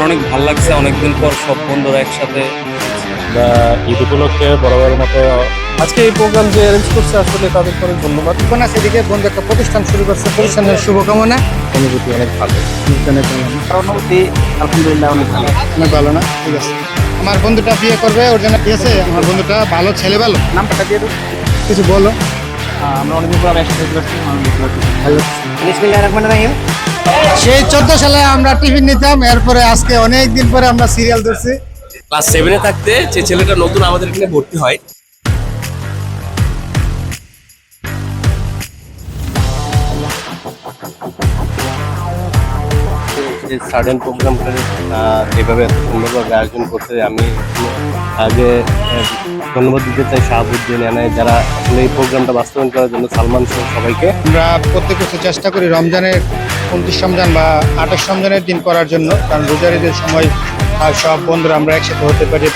ভালো লাগছে অনেকদিন পর সব বন্ধুরা একসাথে। বা ঈদ উপলক্ষে বরাবরের মতো আজকে এই প্রোগ্রাম যে অ্যারেঞ্জ করছে আসলে তাদের অনেক ধন্যবাদ। কোনা সেদিকে বন্ধু একটা প্রতিষ্ঠান শুরু করছে প্রতিষ্ঠানের শুভকামনা। অনুভূতি অনেক ভালো। অনুভূতি আলহামদুলিল্লাহ অনেক ভালো। অনেক ভালো না? ঠিক আছে। আমার বন্ধুটা বিয়ে করবে ওর জন্য আছে? আমার বন্ধুটা ভালো ছেলে ভালো? নামটা দিয়ে দেবো কিছু বলো। আমরা অনেকদিন পর একসাথে করছি বিসমিল্লাহির রহমানির রহিম। সেই চোদ্দ সালে আমরা টিফিন নিতাম এরপরে আজকে অনেক দিন পরে আমরা সিরিয়াল ধরছি। ক্লাস সেভেনে থাকতে যে ছেলেটা নতুন আমাদের এখানে ভর্তি হয়। যে সাডেন প্রোগ্রামটা যেভাবে সুন্দরভাবে আয়োজন করতে আমি আগে ধন্যবাদ দিতে চাই শাহাবুদ্দিন এনে যারা এই প্রোগ্রামটা বাস্তবায়ন করার জন্য সালমান সহ সবাইকে। আমরা প্রত্যেক বছর চেষ্টা করি রমজানের উনত্রিশ রমজান বা আঠাশ রমজানের দিন করার জন্য, কারণ রোজার ঈদের সময় সব বন্ধুরা আমরা একসাথে হতে পারি।